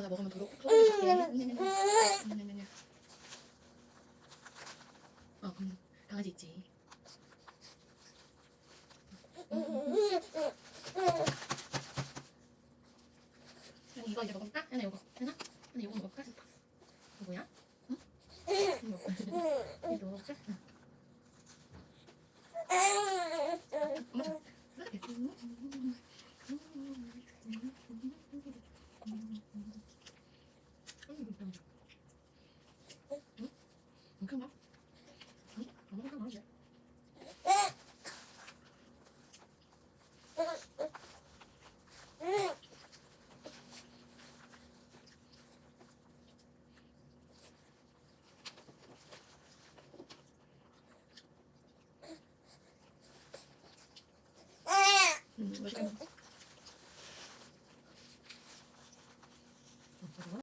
나 먹으면 도로 톡톡 어, 음, 강아지 있지. 그럼 이거 이제 먹을까? 하나 이거 하나? 하나 이거 먹을까? 이거 뭐야? 응? 이거 먹을까? 이거 먹을까? Başkanım.